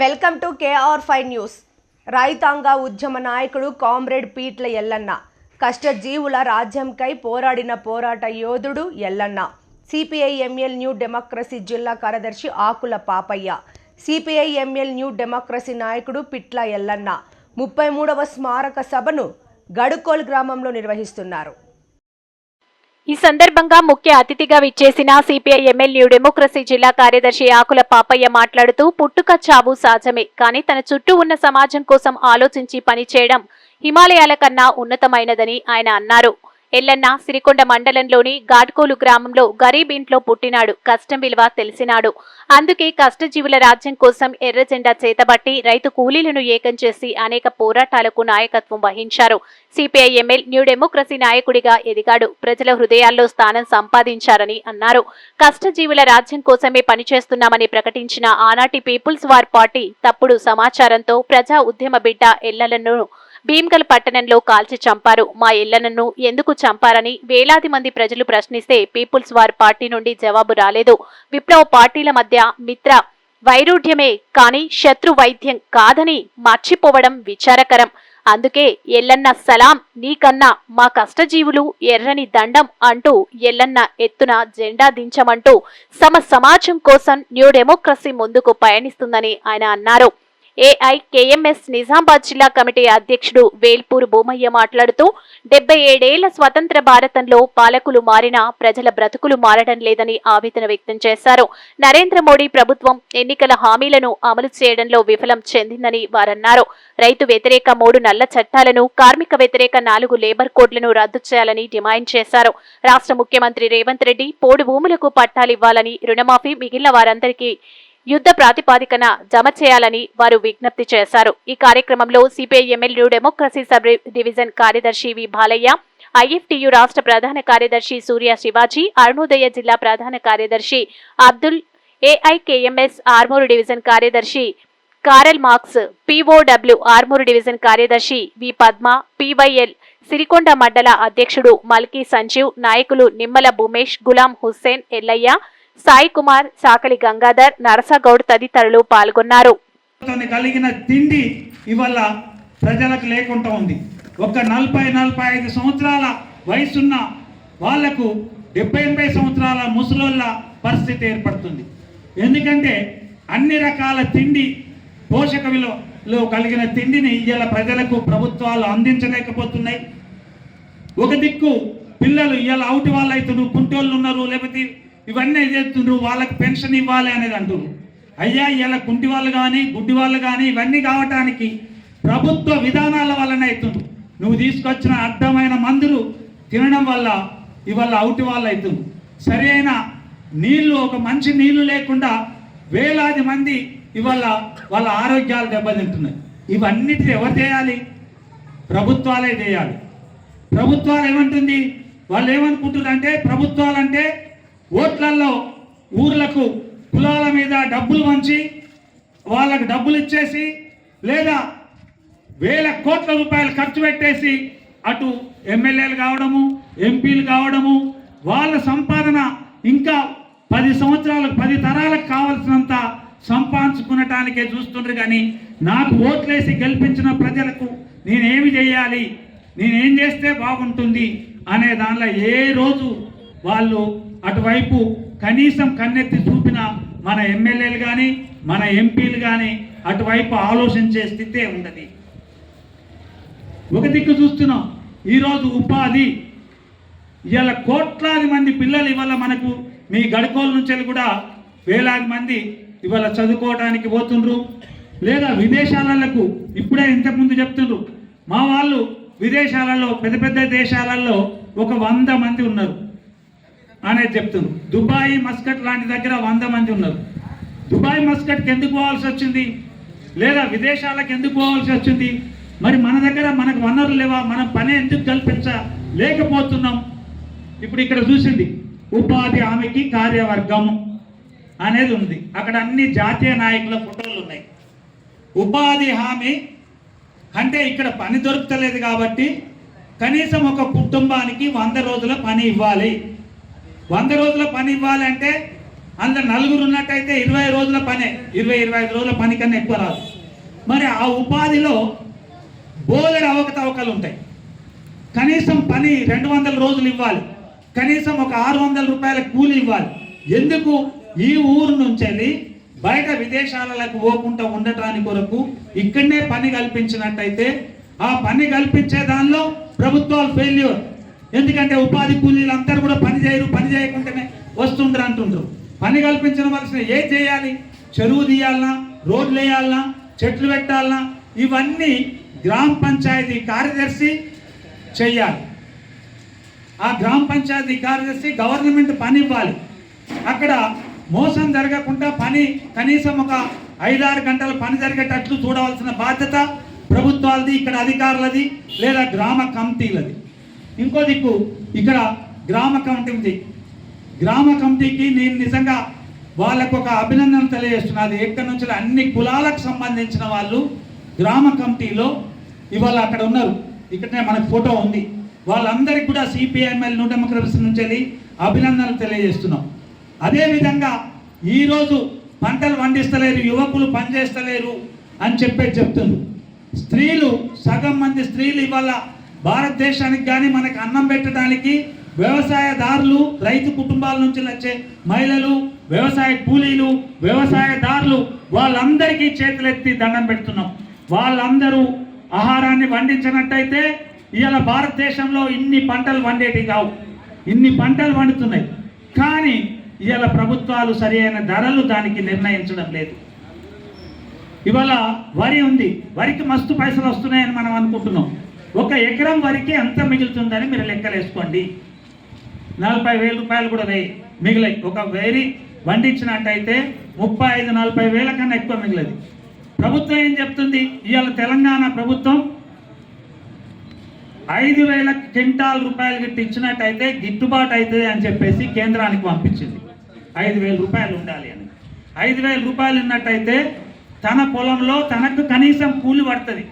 Welcome to KR five news. రైతాంగ ఉద్యమ నాయకుడు కామ్రేడ్ పీట్ల ఎల్లన్న కష్టజీవుల రాజ్యంకై పోరాడిన పోరాట యోధుడు Yellanna. CPI ML new democracy జిల్లా కార్యదర్శి Akula Papayya CPI ML new democracy నాయకుడు పిట్ల ఎల్లన్న ముప్పై మూడవ స్మారక సభను గడుకోల్ గ్రామంలో నిర్వహిస్తున్నారు. ఈ సందర్భంగా ముఖ్య అతిథిగా విచ్చేసిన సిపిఐ ఎమ్మెల్యే డెమోక్రసీ జిల్లా కార్యదర్శి ఆకుల పాపయ్య మాట్లాడుతూ పుట్టుక చావు సహజమే కానీ తన చుట్టూ ఉన్న సమాజం కోసం ఆలోచించి పనిచేయడం హిమాలయాల కన్నా ఉన్నతమైనదని ఆయన అన్నారు. ఎల్లన్న సిరికొండ మండలంలోని గాడ్కోలు గ్రామంలో గరీబ్ ఇంట్లో పుట్టినాడు. కష్టం విలువ తెలిసినాడు. అందుకే కష్టజీవుల రాజ్యం కోసం ఎర్ర జెండా చేతబట్టి రైతు కూలీలను ఏకం చేసి అనేక పోరాటాలకు నాయకత్వం వహించారు. సిపిఐ ఎమ్మెల్ న్యూ డెమోక్రసీ నాయకుడిగా ఎదిగాడు. ప్రజల హృదయాల్లో స్థానం సంపాదించారని అన్నారు. కష్టజీవుల రాజ్యం కోసమే పనిచేస్తున్నామని ప్రకటించిన ఆనాటి పీపుల్స్ వార్ పార్టీ తప్పుడు సమాచారంతో ప్రజా ఉద్యమ బిడ్డ ఎల్లలను భీమ్గల్ పట్టణంలో కాల్చి చంపారు. మా ఇళ్ళను ఎందుకు చంపారని వేలాది మంది ప్రజలు ప్రశ్నిస్తే పీపుల్స్ వార్ పార్టీ నుండి జవాబు రాలేదు. విప్లవ పార్టీల మధ్య మిత్ర వైరుధ్యమే కానీ శత్రు వైద్యం కాదని మర్చిపోవడం విచారకరం. అందుకే ఎల్లన్న సలాం నీకన్నా మా కష్టజీవులు ఎర్రని దండం అంటూ ఎల్లన్న ఎత్తున జెండా దించమంటూ సమ సమాజం కోసం న్యూ డెమోక్రసీ ముందుకు పయనిస్తుందని ఆయన అన్నారు. ఏఐకేఎంఎస్ నిజామాబాద్ జిల్లా కమిటీ అధ్యక్షుడు వేల్పూర్ భూమయ్య మాట్లాడుతూ డెబ్బై ఏడేళ్ళ స్వతంత్ర భారతంలో పాలకులు మారినా ప్రజల బ్రతుకులు మారడం లేదని ఆవేదన వ్యక్తం చేశారు. నరేంద్ర మోడీ ప్రభుత్వం ఎన్నికల హామీలను అమలు చేయడంలో విఫలం చెందిందని వారన్నారు. రైతు వ్యతిరేక మూడు నల్ల చట్టాలను కార్మిక వ్యతిరేక నాలుగు లేబర్ కోడ్లను రద్దు చేయాలని డిమాండ్ చేశారు. రాష్ట్ర ముఖ్యమంత్రి రేవంత్ రెడ్డి పోడు భూములకు పట్టాలివ్వాలని రుణమాఫీ మిగిలిన వారందరికీ యుద్ధ ప్రాతిపాదికన జమ చేయాలని వారు విజ్ఞప్తి చేశారు. ఈ కార్యక్రమంలో CPI MLA democracy sub division కార్యదర్శి వి బాలయ్య ఐఎఫ్టియు రాష్ట్ర ప్రధాన కార్యదర్శి సూర్య శివాజీ అరుణోదయ జిల్లా ప్రధాన కార్యదర్శి అబ్దుల్ ఏఐకేఎంఎస్ ఆర్మూరు డివిజన్ కార్యదర్శి Karl Marx POW Armur division కార్యదర్శి వి పద్మ పివైఎల్ సిరికొండ మండల అధ్యక్షుడు మల్కీ సంజీవ్ నాయకులు నిమ్మల భూమేష్ గులాం హుస్సేన్ ఎల్లయ్య సాయి కుమార్ సాకలి గంగాధర్ నరసగౌడ్ తదితరులు పాల్గొన్నారు. కలిగిన తిండి ఇవాళ ప్రజలకు లేకుండా ఉంది. ఒక నలభై నలభై ఐదు సంవత్సరాల వయసున్న వాళ్ళకు డెబ్బై ఎనభై సంవత్సరాల ముసలోళ్ళ పరిస్థితి ఏర్పడుతుంది. ఎందుకంటే అన్ని రకాల తిండి పోషక విలువలో కలిగిన తిండిని ఇవాళ ప్రజలకు ప్రభుత్వాలు అందించలేకపోతున్నాయి. ఒక దిక్కు పిల్లలు ఇవాళ అవుటి వాళ్ళు అవుతున్నారు కుంటోళ్ళు ఉన్నారు లేకపోతే ఇవన్నీ చేస్తుండ్రు వాళ్ళకి పెన్షన్ ఇవ్వాలి అనేది అంటారు అయ్యా ఇలా కుంటి వాళ్ళు కానీ గుడ్డి వాళ్ళు కానీ ఇవన్నీ కావటానికి ప్రభుత్వ విధానాల వల్లనే అవుతుండ్రు నువ్వు తీసుకొచ్చిన అడ్డమైన మందులు తినడం వల్ల ఇవాళ అవుటి వాళ్ళు అవుతుంది సరి అయిన నీళ్ళు ఒక మంచి నీళ్ళు లేకుండా వేలాది మంది ఇవాళ వాళ్ళ ఆరోగ్యాలు దెబ్బతింటున్నాయి. ఇవన్నిటిని ఎవరు చేయాలి? ప్రభుత్వాలే చేయాలి. ప్రభుత్వాలు ఏమంటుంది? వాళ్ళు ఏమనుకుంటున్నారు అంటే ప్రభుత్వాలంటే ఓట్లల్లో ఊర్లకు కులాల మీద డబ్బులు వంచి వాళ్ళకు డబ్బులు ఇచ్చేసి లేదా వేల కోట్ల రూపాయలు ఖర్చు పెట్టేసి అటు ఎమ్మెల్యేలు కావడము ఎంపీలు కావడము వాళ్ళ సంపాదన ఇంకా పది సంవత్సరాలకు పది తరాలకు కావలసినంత సంపాదించుకునటానికే చూస్తుండ్రు. కానీ నాకు ఓట్లేసి గెలిపించిన ప్రజలకు నేనేమి చేయాలి? నేనేం చేస్తే బాగుంటుంది? అనే దానిలో ఏ రోజు వాళ్ళు అటువైపు కనీసం కన్నెత్తి చూపిన మన ఎమ్మెల్యేలు కానీ మన ఎంపీలు కానీ అటువైపు ఆలోచించే స్థితే ఉండదు ఒక దిక్కు చూస్తున్నాం. ఈరోజు ఉపాధి ఇవాళ కోట్లాది మంది పిల్లలు ఇవాళ మనకు మీ గడకోల నుంచి కూడా వేలాది మంది ఇవాళ చదువుకోవడానికి పోతుండ్రు. లేదా విదేశాలకు ఇప్పుడే ఇంతకుముందు చెప్తుండ్రు. మా వాళ్ళు విదేశాలలో పెద్ద పెద్ద దేశాలలో ఒక వంద మంది ఉన్నారు. అనేది చెప్తున్నారు దుబాయ్ మస్కట్ లాంటి దగ్గర వంద మంది ఉన్నారు. దుబాయ్ మస్కట్కి ఎందుకు పోవాల్సి వచ్చింది? లేదా విదేశాలకు ఎందుకు పోవాల్సి వచ్చింది? మరి మన దగ్గర మనకు వనరులు లేవా? మనం పని ఎందుకు కల్పించ లేకపోతున్నాం? ఇప్పుడు ఇక్కడ చూసింది ఉపాధి హామీకి కార్యవర్గం అనేది ఉంది. అక్కడ అన్ని జాతీయ నాయకుల ఫోటోలు ఉన్నాయి. ఉపాధి హామీ అంటే ఇక్కడ పని దొరుకుతలేదు కాబట్టి కనీసం ఒక కుటుంబానికి వంద రోజుల పని ఇవ్వాలి. వంద రోజుల పని ఇవ్వాలంటే అందరు అందులో నలుగురు ఉన్నట్టయితే ఇరవై రోజుల పనే ఇరవై ఇరవై ఐదు రోజుల పని కన్నా ఎక్కువ రాదు. మరి ఆ ఉపాధిలో బోలెడు అవకతవకలు ఉంటాయి. కనీసం పని రెండు వందల రోజులు ఇవ్వాలి. కనీసం ఒక ఆరు వందల రూపాయల కూలి ఇవ్వాలి. ఎందుకు? ఈ ఊరు నుంచి వెళ్ళి బయట విదేశాలకు పోకుండా ఉండటానికి కొరకు ఇక్కడనే పని కల్పించినట్టయితే ఆ పని కల్పించే దానిలో ప్రభుత్వాలు ఫెయిల్యూర్ ఎందుకంటే ఉపాధి కూలీలు అందరూ కూడా పని చేయరు పని చేయకుండానే వస్తుండ్రు అంటుండ్రు. పని కల్పించవలసిన ఏం చేయాలి? చెరువు తీయాలనా? రోడ్లు వేయాలనా? చెట్లు పెట్టాలనా? ఇవన్నీ గ్రామ పంచాయతీ కార్యదర్శి చెయ్యాలి. ఆ గ్రామ పంచాయతీ కార్యదర్శి గవర్నమెంట్ పని ఇవ్వాలి. అక్కడ మోసం జరగకుండా పని కనీసం ఒక ఐదారు గంటల పని జరిగేటట్లు చూడవలసిన బాధ్యత ప్రభుత్వాలది ఇక్కడ అధికారులది లేదా గ్రామ కమిటీలది. ఇంకో దిక్కు ఇక్కడ గ్రామ కమిటీ ఉంది. గ్రామ కమిటీకి నేను నిజంగా వాళ్ళకు ఒక అభినందన తెలియజేస్తున్నది ఎక్కడి నుంచి అన్ని కులాలకు సంబంధించిన వాళ్ళు గ్రామ కమిటీలో ఇవాళ అక్కడ ఉన్నారు. ఇక్కడనే మనకు ఫోటో ఉంది. వాళ్ళందరికీ కూడా సిపిఐఎంఎల్ నూట డెమోక్రసీ నుంచి వెళ్ళి అభినందనలు తెలియజేస్తున్నాం. అదేవిధంగా ఈరోజు పంటలు పండిస్తలేరు యువకులు పనిచేస్తలేరు అని చెప్పేది చెప్తున్నారు స్త్రీలు సగం మంది స్త్రీలు ఇవాళ భారతదేశానికి కానీ మనకి అన్నం పెట్టడానికి వ్యవసాయదారులు రైతు కుటుంబాల నుంచి వచ్చే మహిళలు వ్యవసాయ కూలీలు వ్యవసాయదారులు వాళ్ళందరికీ చేతులెత్తి దండం పెడుతున్నాం. వాళ్ళందరూ ఆహారాన్ని పండించినట్టయితే ఇవాళ భారతదేశంలో ఇన్ని పంటలు పండేటి కావు. ఇన్ని పంటలు పండుతున్నాయి కానీ ఇవాళ ప్రభుత్వాలు సరి అయిన ధరలు దానికి నిర్ణయించడం లేదు. ఇవాళ వరి ఉంది. వరికి మస్తు పైసలు వస్తున్నాయని మనం అనుకుంటున్నాం. ఒక ఎకరం వరికి ఎంత మిగులుతుందని మీరు లెక్కలేసుకోండి నలభై వేల రూపాయలు కూడా వేయి మిగిలాయి. ఒక వేరి వండించినట్టయితే ముప్పై ఐదు నలభై వేల కన్నా ఎక్కువ మిగిలది. ప్రభుత్వం ఏం చెప్తుంది? ఇవాళ తెలంగాణ ప్రభుత్వం ఐదు వేల క్వింటాల్ రూపాయలు గిట్ట ఇచ్చినట్టయితే గిట్టుబాటు అవుతుంది అని చెప్పేసి కేంద్రానికి పంపించింది. ఐదు వేల రూపాయలు ఉండాలి అని. ఐదు వేల రూపాయలు ఉన్నట్టయితే తన పొలంలో తనకు కనీసం కూలి పడుతుంది.